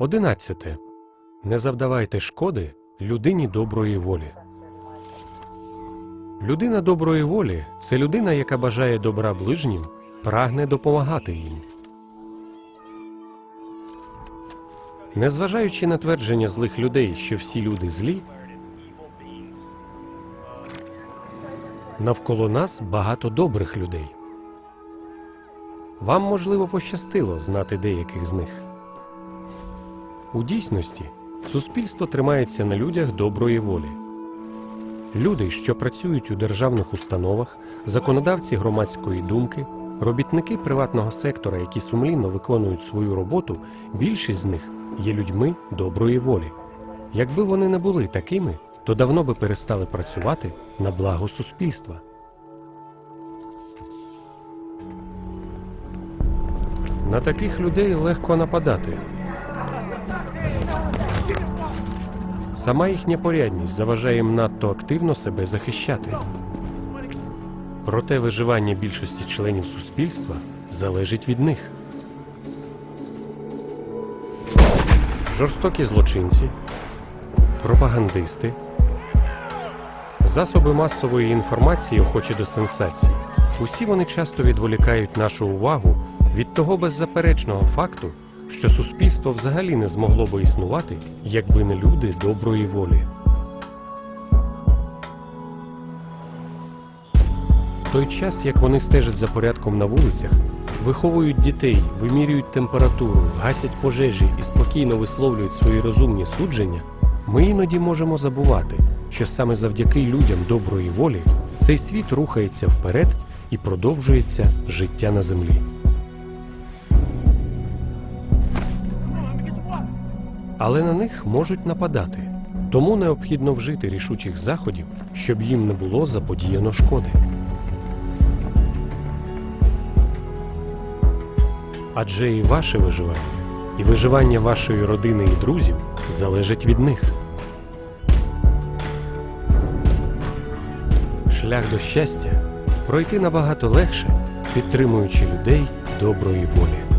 Одинадцяте. Не завдавайте шкоди людині доброї волі. Людина доброї волі це людина, яка бажає добра ближнім, прагне допомагати їм. Незважаючи на твердження злих людей, що всі люди злі, навколо нас багато добрих людей. Вам, можливо, пощастило знати деяких з них. У дійсності суспільство тримається на людях доброї волі. Люди, що працюють у державних установах, законодавці громадської думки, робітники приватного сектора, які сумлінно виконують свою роботу, більшість з них є людьми доброї волі. Якби вони не були такими, то давно би перестали працювати на благо суспільства. На таких людей легко нападати. Сама їхня порядність заважає їм надто активно себе захищати. Проте виживання більшості членів суспільства залежить від них. Жорстокі злочинці, пропагандисти, засоби масової інформації, охочі до сенсацій. Усі вони часто відволікають нашу увагу від того беззаперечного факту, що суспільство взагалі не змогло би існувати, якби не люди доброї волі. Той час, як вони стежать за порядком на вулицях, виховують дітей, вимірюють температуру, гасять пожежі і спокійно висловлюють свої розумні судження, ми іноді можемо забувати, що саме завдяки людям доброї волі цей світ рухається вперед і продовжується життя на землі. Але на них можуть нападати. Тому необхідно вжити рішучих заходів, щоб їм не було заподіяно шкоди. Адже і ваше виживання, і виживання вашої родини і друзів залежить від них. Шлях до щастя пройти набагато легше, підтримуючи людей доброї волі.